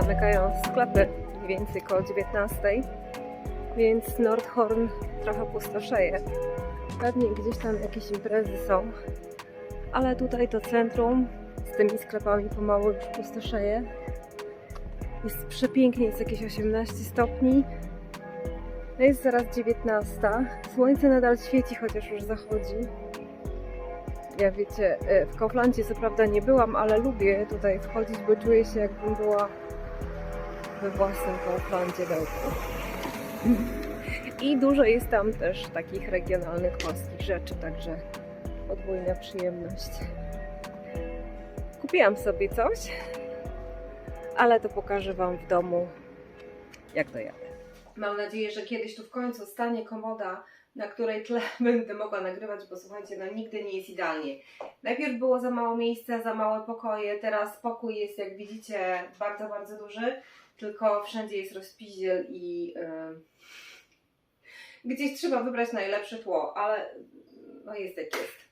zamykają sklepy mniej więcej koło 19, więc Nordhorn trochę pustoszeje. Pewnie gdzieś tam jakieś imprezy są, ale tutaj to centrum z tymi sklepami pomału już pustoszeje. Jest przepięknie, jest jakieś 18 stopni. No Jest zaraz 19. Słońce nadal świeci, chociaż już zachodzi. Ja wiecie, e, w Kauflandzie co prawda nie byłam, ale lubię tutaj wchodzić, bo czuję się jakbym była we własnym Kauflandzie Bełku. I dużo jest tam też takich regionalnych polskich rzeczy, także podwójna przyjemność. Kupiłam sobie coś, ale to pokażę Wam w domu, jak dojadę. Mam nadzieję, że kiedyś tu w końcu stanie komoda, na której tle będę mogła nagrywać, bo słuchajcie, no nigdy nie jest idealnie. Najpierw było za mało miejsca, za małe pokoje, teraz pokój jest, jak widzicie, bardzo, bardzo duży, tylko wszędzie jest rozpiździel i yy, gdzieś trzeba wybrać najlepsze tło, ale no jest jak jest.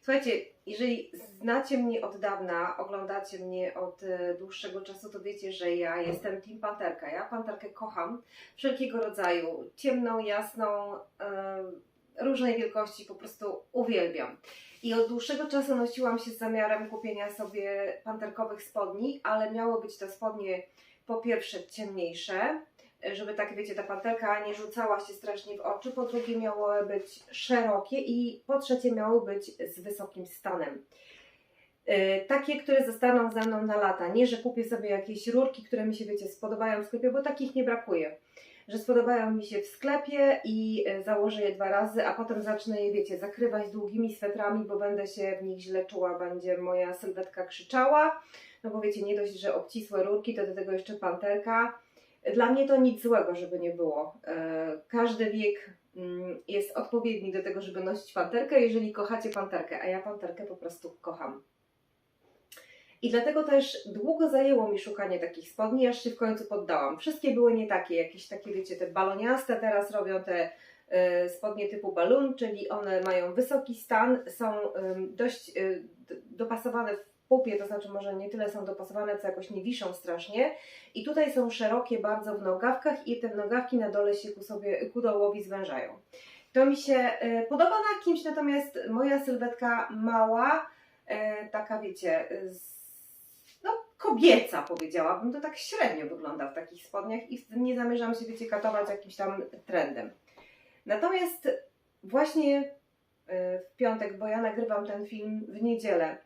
Słuchajcie, jeżeli znacie mnie od dawna, oglądacie mnie od e, dłuższego czasu, to wiecie, że ja jestem Team Panterka. Ja Panterkę kocham wszelkiego rodzaju, ciemną, jasną, e, różnej wielkości, po prostu uwielbiam. I od dłuższego czasu nosiłam się z zamiarem kupienia sobie panterkowych spodni, ale miały być te spodnie po pierwsze ciemniejsze, żeby tak wiecie, ta panterka nie rzucała się strasznie w oczy, po drugie miały być szerokie i po trzecie miały być z wysokim stanem. Yy, takie, które zostaną ze mną na lata. Nie, że kupię sobie jakieś rurki, które mi się, wiecie, spodobają w sklepie, bo takich nie brakuje. Że spodobają mi się w sklepie i yy, założę je dwa razy, a potem zacznę je, wiecie, zakrywać długimi swetrami, bo będę się w nich źle czuła, będzie moja sylwetka krzyczała. No bo wiecie, nie dość, że obcisłe rurki, to do tego jeszcze panterka. Dla mnie to nic złego, żeby nie było. E, Każdy wiek mm, jest odpowiedni do tego, żeby nosić panterkę, jeżeli kochacie panterkę, a ja panterkę po prostu kocham. I dlatego też długo zajęło mi szukanie takich spodni, aż się w końcu poddałam. Wszystkie były nie takie, jakieś takie, wiecie, te baloniaste teraz robią te e, spodnie typu balloon, czyli one mają wysoki stan, są em, dość d- dopasowane w pupie, to znaczy może nie tyle są dopasowane, co jakoś nie wiszą strasznie. I tutaj są szerokie bardzo w nogawkach i te nogawki na dole się ku, sobie, ku dołowi zwężają. To mi się e, podoba na kimś, natomiast moja sylwetka mała, e, taka wiecie, z, kobieca powiedziałabym, to tak średnio wygląda w takich spodniach i nie zamierzam się, wiecie, katować jakimś tam trendem. Natomiast właśnie e, w piątek, bo ja nagrywam ten film w niedzielę,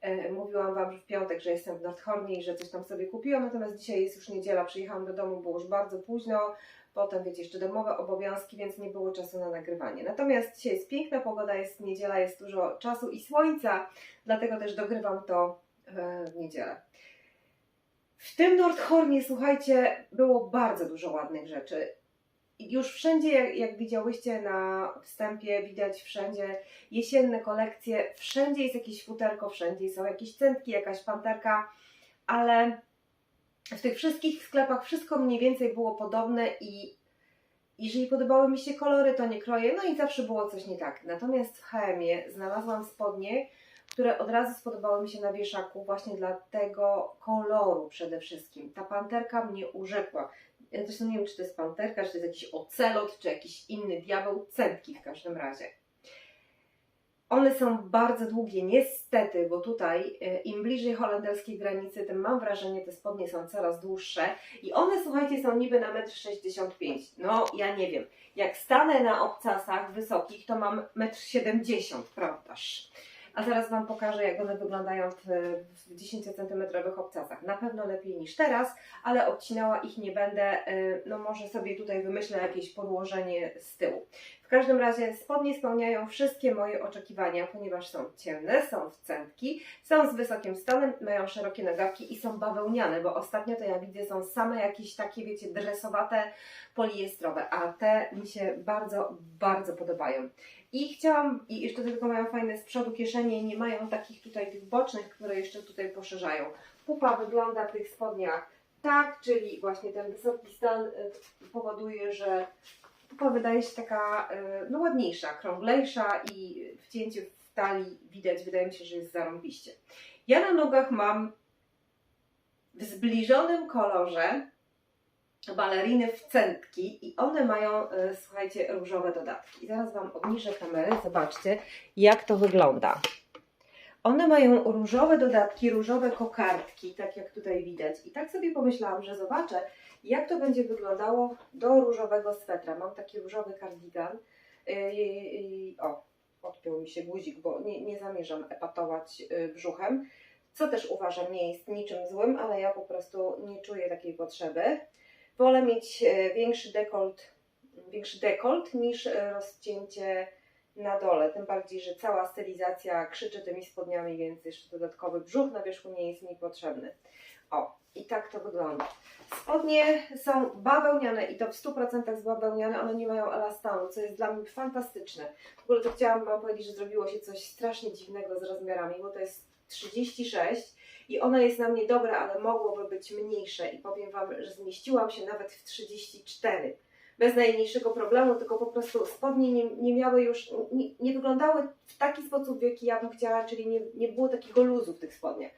E, Mówiłam Wam, w piątek, że jestem w Nordhornie i że coś tam sobie kupiłam, natomiast dzisiaj jest już niedziela, przyjechałam do domu, było już bardzo późno, potem wiecie, jeszcze domowe obowiązki, więc nie było czasu na nagrywanie. Natomiast dzisiaj jest piękna pogoda, jest niedziela, jest dużo czasu i słońca, dlatego też dogrywam to e, w niedzielę. W tym Nordhornie, słuchajcie, było bardzo dużo ładnych rzeczy. Już wszędzie, jak, jak widziałyście na wstępie, widać wszędzie jesienne kolekcje, wszędzie jest jakieś futerko, wszędzie są jakieś centki, jakaś panterka, ale w tych wszystkich sklepach wszystko mniej więcej było podobne i jeżeli podobały mi się kolory, to nie kroję, no i zawsze było coś nie tak. Natomiast w HM-ie znalazłam spodnie, które od razu spodobały mi się na wieszaku właśnie dla tego koloru przede wszystkim. Ta panterka mnie urzekła. Ja zresztą nie wiem, czy to jest panterka, czy to jest jakiś ocelot, czy jakiś inny diabeł, centki w każdym razie. One są bardzo długie, niestety, bo tutaj e, im bliżej holenderskiej granicy, tym mam wrażenie, te spodnie są coraz dłuższe i one, słuchajcie, są niby na 1,65 m. No, ja nie wiem. Jak stanę na obcasach wysokich, to mam 1,70 m, prawdaż? A zaraz Wam pokażę, jak one wyglądają w, w 10 cm obcasach. Na pewno lepiej niż teraz, ale obcinała ich nie będę. y, No może sobie tutaj wymyślę jakieś podłożenie z tyłu. W każdym razie spodnie spełniają wszystkie moje oczekiwania, ponieważ są ciemne, są w centki, są z wysokim stanem, mają szerokie nogawki i są bawełniane, bo ostatnio to ja widzę są same jakieś takie, wiecie, dresowate, poliestrowe, a te mi się bardzo, bardzo podobają. I chciałam, i jeszcze tego mają fajne z przodu kieszenie nie mają takich tutaj tych bocznych, które jeszcze tutaj poszerzają. Pupa wygląda w tych spodniach tak, czyli właśnie ten wysoki stan y, powoduje, że pupa wydaje się taka y, no ładniejsza, krąglejsza i w cięciu w talii widać, wydaje mi się, że jest zarąbiście. Ja na nogach mam w zbliżonym kolorze baleriny w centki i one mają, e, słuchajcie, różowe dodatki. Zaraz Wam obniżę kamerę, zobaczcie jak to wygląda. One mają różowe dodatki, różowe kokardki, tak jak tutaj widać. I tak sobie pomyślałam, że zobaczę, jak to będzie wyglądało do różowego swetra. Mam taki różowy kardigan. Yy, yy, o, odpiął mi się guzik, bo nie, nie zamierzam epatować brzuchem, co też uważam nie jest niczym złym, ale ja po prostu nie czuję takiej potrzeby. Wolę mieć e, większy dekolt, większy dekolt niż e, rozcięcie na dole. Tym bardziej, że cała stylizacja krzyczy tymi spodniami, więc jeszcze dodatkowy brzuch na wierzchu nie jest mi potrzebny. O, i tak to wygląda. Spodnie są bawełniane i to w 100% z bawełniane, one nie mają elastanu, co jest dla mnie fantastyczne. W ogóle to chciałam Wam powiedzieć, że zrobiło się coś strasznie dziwnego z rozmiarami, bo to jest 36 i ona jest na mnie dobra, ale mogłoby być mniejsze i powiem Wam, że zmieściłam się nawet w 34 bez najmniejszego problemu, tylko po prostu spodnie nie, nie miały już, nie, nie wyglądały w taki sposób, w jaki ja bym chciała, czyli nie, nie było takiego luzu w tych spodniach.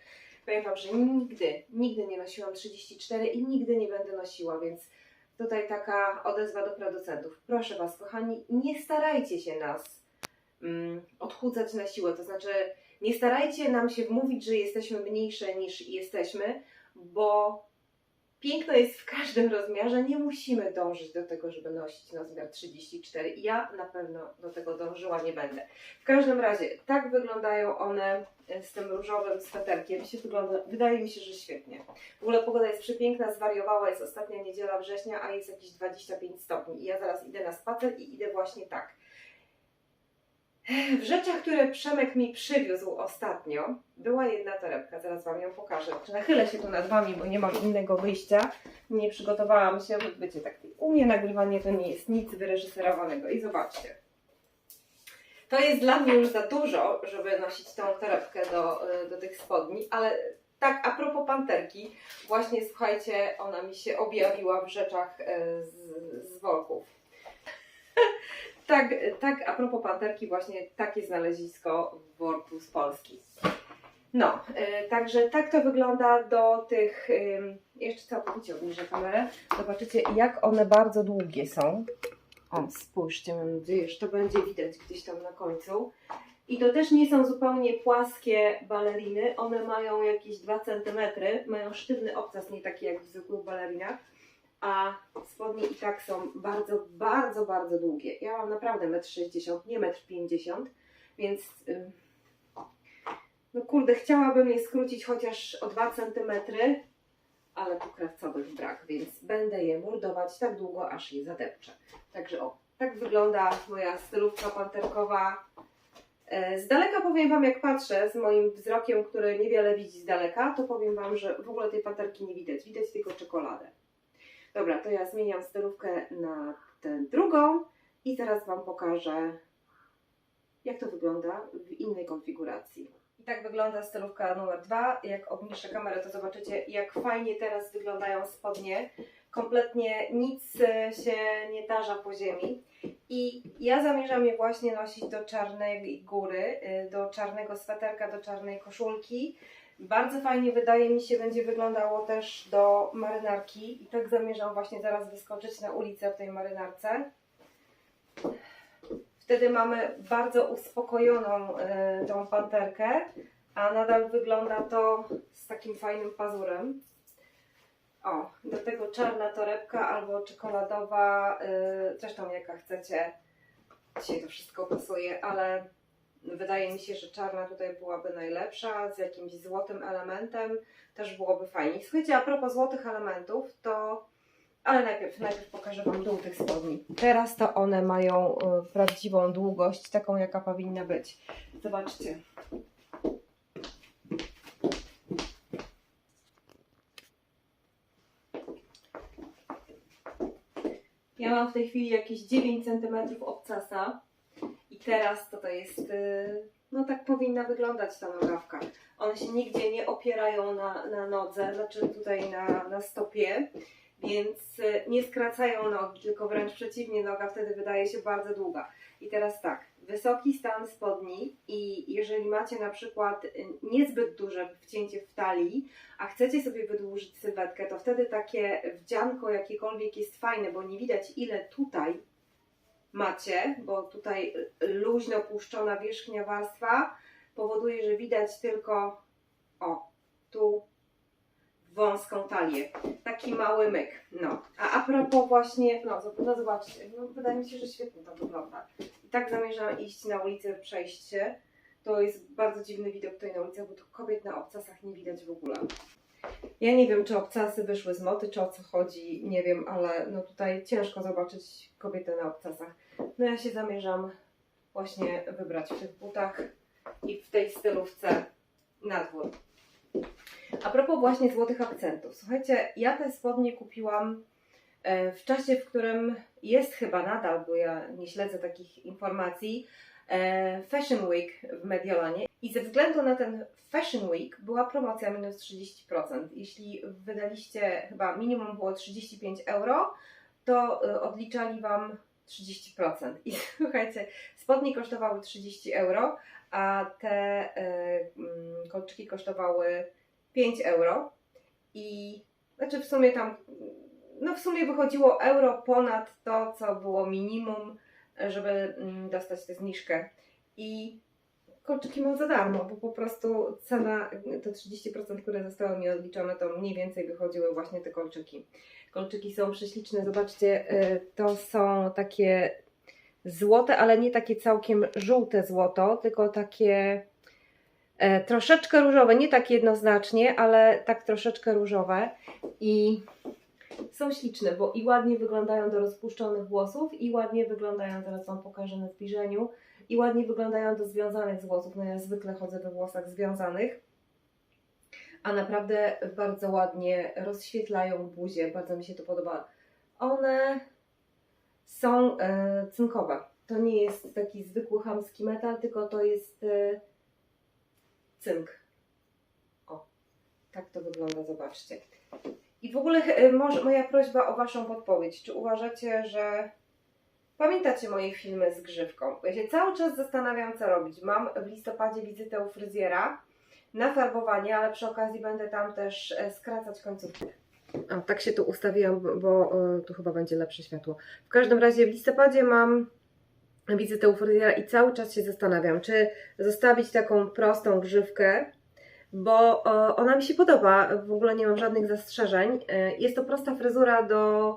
Powiem Wam, że nigdy, nigdy nie nosiłam 34 i nigdy nie będę nosiła, więc tutaj taka odezwa do producentów. Proszę Was, kochani, nie starajcie się nas mm, odchudzać na siłę, to znaczy nie starajcie nam się wmówić, że jesteśmy mniejsze niż jesteśmy, bo piękno jest w każdym rozmiarze. Nie musimy dążyć do tego, żeby nosić rozmiar 34 i ja na pewno do tego dążyła nie będę. W każdym razie, tak wyglądają one e, z tym różowym sweterkiem. Się wygląda, wydaje mi się, że świetnie. W ogóle pogoda jest przepiękna, zwariowała, jest ostatnia niedziela września, a jest jakieś 25 stopni. I ja zaraz idę na spacer i idę właśnie tak. W rzeczach, które Przemek mi przywiózł ostatnio, była jedna torebka, zaraz Wam ją pokażę. Nachylę się tu nad Wami, bo nie mam innego wyjścia. Nie przygotowałam się, wiecie, tak, u mnie nagrywanie to nie jest nic wyreżyserowanego. I zobaczcie. To jest dla mnie już za dużo, żeby nosić tą torebkę do, do tych spodni, ale tak a propos panterki, właśnie słuchajcie, ona mi się objawiła w rzeczach e, z, z worków. tak, tak, a propos panterki, właśnie takie znalezisko w worku z Polski. No, y, także tak to wygląda do tych, y, jeszcze całkowicie obniżę kamerę, zobaczycie jak one bardzo długie są. O, spójrzcie, mam nadzieję, że to będzie widać gdzieś tam na końcu. I to też nie są zupełnie płaskie baleriny, one mają jakieś 2 cm, mają sztywny obcas, nie taki jak w zwykłych balerinach a spodnie i tak są bardzo, bardzo, bardzo długie. Ja mam naprawdę 1,60 m, nie 1,50 m, więc no kurde, chciałabym je skrócić chociaż o 2 cm, ale tu krawcowych brak, więc będę je mordować tak długo, aż je zadepczę. Także o, tak wygląda moja stylówka panterkowa. E, Z daleka powiem Wam, jak patrzę z moim wzrokiem, który niewiele widzi z daleka, to powiem Wam, że w ogóle tej panterki nie widać. Widać tylko czekoladę. Dobra, to ja zmieniam stylówkę na tę drugą i zaraz Wam pokażę, jak to wygląda w innej konfiguracji. I tak wygląda stylówka numer dwa. Jak obniżę kamerę, to zobaczycie, jak fajnie teraz wyglądają spodnie. Kompletnie nic e, się nie tarza po ziemi. I ja zamierzam je właśnie nosić do czarnej góry, e, do czarnego sweterka, do czarnej koszulki. Bardzo fajnie wydaje mi się będzie wyglądało też do marynarki i tak zamierzam właśnie zaraz wyskoczyć na ulicę w tej marynarce. Wtedy mamy bardzo uspokojoną y, tą panterkę, a nadal wygląda to z takim fajnym pazurem. O, do tego czarna torebka albo czekoladowa, y, zresztą jaka chcecie. Dzisiaj to wszystko pasuje, ale Wydaje mi się, że czarna tutaj byłaby najlepsza, z jakimś złotym elementem też byłoby fajnie. Słuchajcie, a propos złotych elementów, to... Ale najpierw, najpierw pokażę Wam dół tych spodni. Teraz to one mają y, prawdziwą długość, taką jaka powinna być. Zobaczcie. Ja mam w tej chwili jakieś 9 cm obcasa i teraz to to jest, y, no tak powinna wyglądać ta nogawka. One się nigdzie nie opierają na, na nodze, znaczy tutaj na, na stopie, więc y, nie skracają nogi, tylko wręcz przeciwnie, noga wtedy wydaje się bardzo długa. I teraz tak, wysoki stan spodni i jeżeli macie na przykład y, niezbyt duże wcięcie w talii, a chcecie sobie wydłużyć sylwetkę, to wtedy takie wdzianko jakiekolwiek jest fajne, bo nie widać ile tutaj macie, bo tutaj luźno puszczona wierzchnia warstwa powoduje, że widać tylko o, tu wąską talię. Taki mały myk. No. A a propos właśnie, no, no zobaczcie, no, wydaje mi się, że świetnie to wygląda. I tak zamierzam iść na ulicę, przejść się. To jest bardzo dziwny widok tutaj na ulicy, bo tu kobiet na obcasach nie widać w ogóle. Ja nie wiem, czy obcasy wyszły z moty, czy o co chodzi, nie wiem, ale no tutaj ciężko zobaczyć kobietę na obcasach. No ja się zamierzam właśnie wybrać w tych butach i w tej stylówce na dwór. A propos właśnie złotych akcentów. Słuchajcie, ja te spodnie kupiłam e, w czasie, w którym jest chyba nadal, bo ja nie śledzę takich informacji, Fashion Week w Mediolanie. I ze względu na ten Fashion Week była promocja minus 30%. Jeśli wydaliście chyba minimum było 35 euro, to e, odliczali Wam 30%. I słuchajcie, spodnie kosztowały 30 euro, a te e, mm, kolczyki kosztowały 5 euro. I znaczy w sumie tam, no w sumie wychodziło euro ponad to, co było minimum, żeby mm, dostać tę zniżkę. I kolczyki mam za darmo, bo po prostu cena, to 30%, które zostało mi odliczone, to mniej więcej wychodziły właśnie te kolczyki. Kolczyki są prześliczne, zobaczcie, y, to są takie złote, ale nie takie całkiem żółte złoto, tylko takie e, troszeczkę różowe, nie tak jednoznacznie, ale tak troszeczkę różowe i są śliczne, bo i ładnie wyglądają do rozpuszczonych włosów i ładnie wyglądają, zaraz Wam pokażę na zbliżeniu, i ładnie wyglądają do związanych z włosów. No ja zwykle chodzę we włosach związanych, a naprawdę bardzo ładnie rozświetlają buzię, bardzo mi się to podoba. One są e, cynkowe. To nie jest taki zwykły chamski metal, tylko to jest e, cynk. O, tak to wygląda, zobaczcie. I w ogóle e, może moja prośba o Waszą podpowiedź. Czy uważacie, że pamiętacie moje filmy z grzywką? Ja się cały czas zastanawiam, co robić. Mam w listopadzie wizytę u fryzjera na farbowanie, ale przy okazji będę tam też e, skracać końcówkę. O, tak się tu ustawiłam, bo- e, tu chyba będzie lepsze światło. W każdym razie w listopadzie mam wizytę u fryzjera i cały czas się zastanawiam, czy zostawić taką prostą grzywkę, bo e, ona mi się podoba, w ogóle nie mam żadnych zastrzeżeń. E, Jest to prosta fryzura do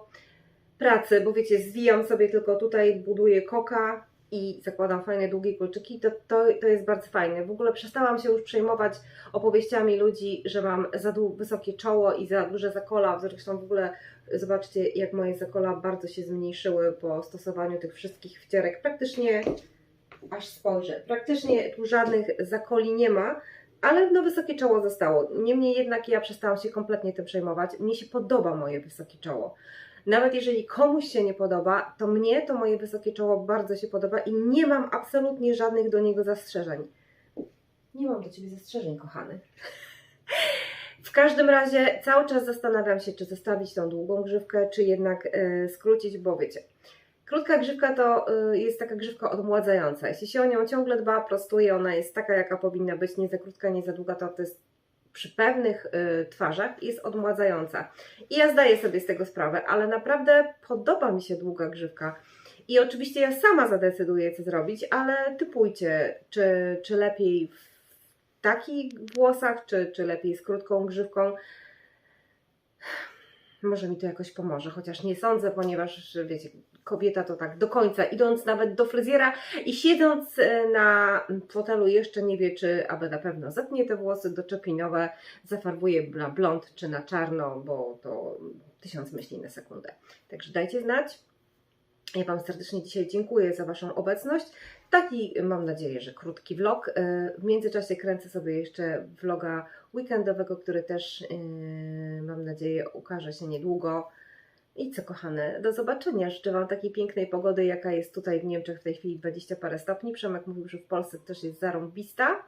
pracy, bo wiecie, zwijam sobie tylko tutaj, buduję koka i zakładam fajne długie kolczyki, to, to, to jest bardzo fajne. W ogóle przestałam się już przejmować opowieściami ludzi, że mam za wysokie czoło i za duże zakola. Zresztą w ogóle zobaczcie, jak moje zakola bardzo się zmniejszyły po stosowaniu tych wszystkich wcierek. Praktycznie, aż spojrzę, praktycznie tu żadnych zakoli nie ma, ale no wysokie czoło zostało. Niemniej jednak ja przestałam się kompletnie tym przejmować. Mnie się podoba moje wysokie czoło. Nawet jeżeli komuś się nie podoba, to mnie to moje wysokie czoło bardzo się podoba i nie mam absolutnie żadnych do niego zastrzeżeń. Nie mam do Ciebie zastrzeżeń, kochany. W każdym razie cały czas zastanawiam się, czy zostawić tą długą grzywkę, czy jednak e, skrócić, bo wiecie, krótka grzywka to e, jest taka grzywka odmładzająca. Jeśli się o nią ciągle dba, prostuje, ona jest taka, jaka powinna być, nie za krótka, nie za długa, to to jest przy pewnych e, twarzach jest odmładzająca. I ja zdaję sobie z tego sprawę, ale naprawdę podoba mi się długa grzywka. I oczywiście ja sama zadecyduję, co zrobić, ale typujcie, czy, czy lepiej w takich włosach, czy, czy lepiej z krótką grzywką. Może mi to jakoś pomoże, chociaż nie sądzę, ponieważ wiecie, kobieta to tak do końca, idąc nawet do fryzjera i siedząc e, na fotelu jeszcze nie wie, czy aby na pewno zetnie te włosy doczepinowe, zafarbuje na blond czy na czarno, bo to tysiąc myśli na sekundę. Także dajcie znać. Ja Wam serdecznie dzisiaj dziękuję za Waszą obecność. Taki mam nadzieję, że krótki vlog. E, W międzyczasie kręcę sobie jeszcze vloga weekendowego, który też e, mam nadzieję ukaże się niedługo. I co kochane, do zobaczenia. Życzę Wam takiej pięknej pogody, jaka jest tutaj w Niemczech w tej chwili 20 parę stopni. Przemek mówił, że w Polsce też jest zarąbista.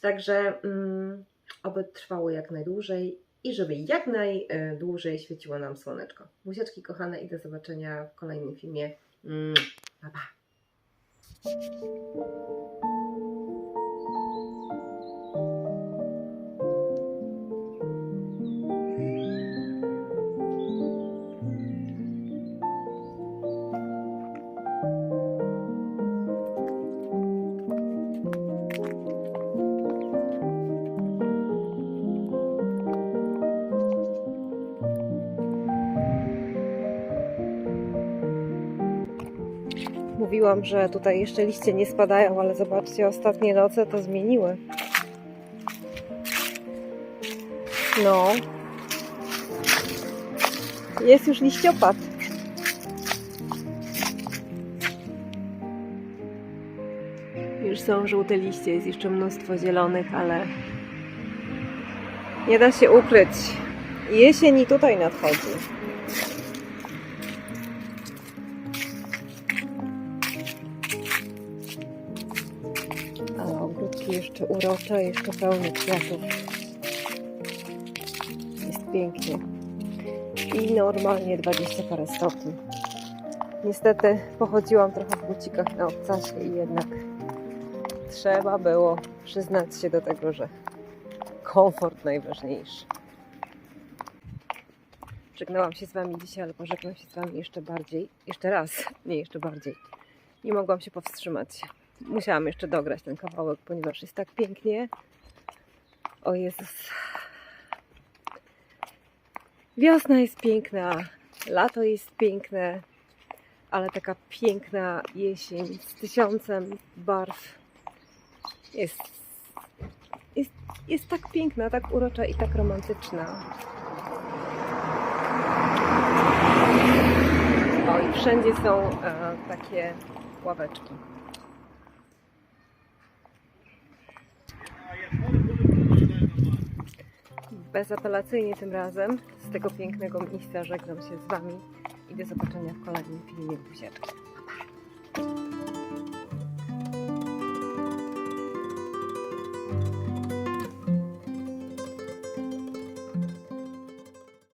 Także mm, oby trwało jak najdłużej i żeby jak najdłużej świeciło nam słoneczko. Buziaczki kochane i do zobaczenia w kolejnym filmie. Mm, pa, pa. Mówiłam, że tutaj jeszcze liście nie spadają, ale zobaczcie, ostatnie noce to zmieniły. No. Jest już liściopad. Już są żółte liście, jest jeszcze mnóstwo zielonych, ale nie da się ukryć. Jesień i tutaj nadchodzi. Ogródki jeszcze pełne kwiatów. Jest pięknie. I normalnie 20 parę stopni. Niestety pochodziłam trochę w bucikach na obcasie i jednak trzeba było przyznać się do tego, że komfort najważniejszy. Żegnałam się z Wami dzisiaj, ale pożegnam się z Wami jeszcze bardziej. Jeszcze raz, nie jeszcze bardziej. Nie mogłam się powstrzymać. Musiałam jeszcze dograć ten kawałek, ponieważ jest tak pięknie. O Jezus. Wiosna jest piękna, lato jest piękne, ale taka piękna jesień z tysiącem barw jest, jest, jest tak piękna, tak urocza i tak romantyczna. O, i wszędzie są e, takie ławeczki. Bezapelacyjnie tym razem z tego pięknego miejsca żegnam się z Wami i do zobaczenia w kolejnym filmie Buziaczki.